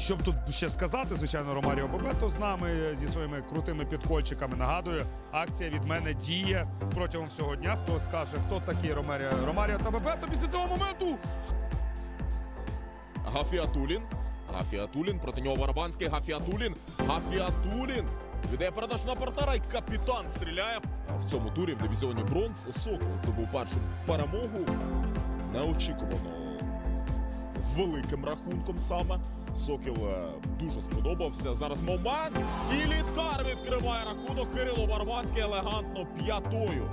Щоб тут ще сказати, звичайно, Ромаріо Бобето з нами зі своїми крутими підкольчиками. Нагадую, акція від мене діє протягом всього дня. Хто скаже, хто такий Ромаріо, Ромаріо та Бобето після цього моменту Гафіатулін. Гафіатулін. Проти нього Барабанський. Гафіатулін. Гафіатулін. Віддає передачу на партнера і капітан стріляє. В цьому турі в дивізіоні бронз Сокол здобув першу перемогу. Неочікувано з великим рахунком саме. Сокіл е, дуже сподобався. Зараз момент. І Літкар відкриває рахунок. Кирило Барабанський елегантно п'ятою.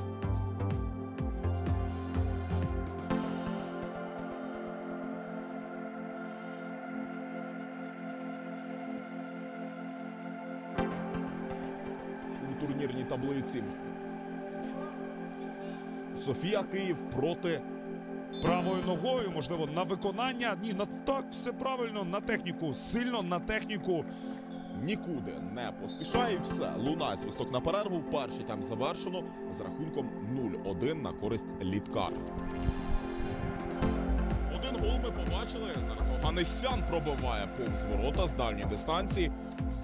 у турнірній таблиці. Софія Київ проти правою ногою, можливо, на виконання. Ні, на так все правильно, на техніку, сильно на техніку. нікуди не поспішає. Все. Лунає свисток на перерву. Перший тайм завершено з рахунком 0-1 на користь Літкар. Один гол ми побачили. Зараз Оганесян пробиває повз ворота з дальньої дистанції.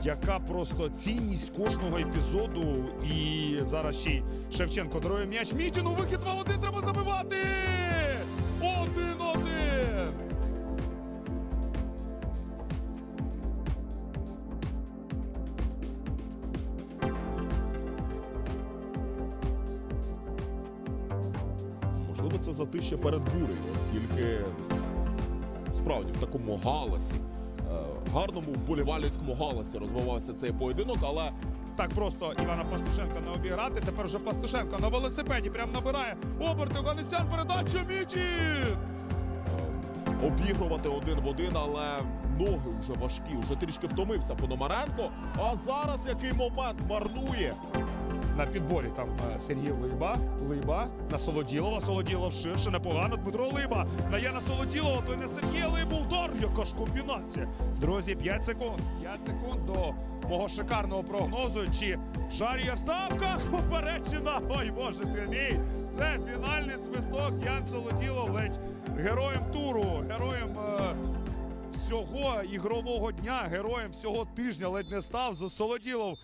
Яка просто цінність кожного епізоду. І зараз ще й Шевченко дарує м'яч Мітіну. Вихід 2-1 треба це затище перед бурею, оскільки справді в такому галасі, е, гарному вболівальницькому галасі розвивався цей поєдинок, але Так просто Івана Пастушенка не обіграти. Тепер вже Пастушенко на велосипеді прям набирає оберти Ганесян. Передача Мітін! обігрувати один в один, але ноги вже важкі, вже трішки втомився Пономаренко. А зараз який момент марнує. На підборі там е, Сергій Либа, Либа на Солоділова. Солоділов ширше, непогано. Дмитро Либа дає на Солоділова, то й на Сергія Либу удар. Яка ж комбінація. Друзі, 5 секунд. 5 секунд до мого шикарного прогнозу. Чи Шарія в ставках? Попереджена. Ой, боже ти мій. Все, фінальний свисток. Ян Солоділов ледь героєм туру, героєм. е, Всього ігрового дня, героєм всього тижня ледь не став Солоділов.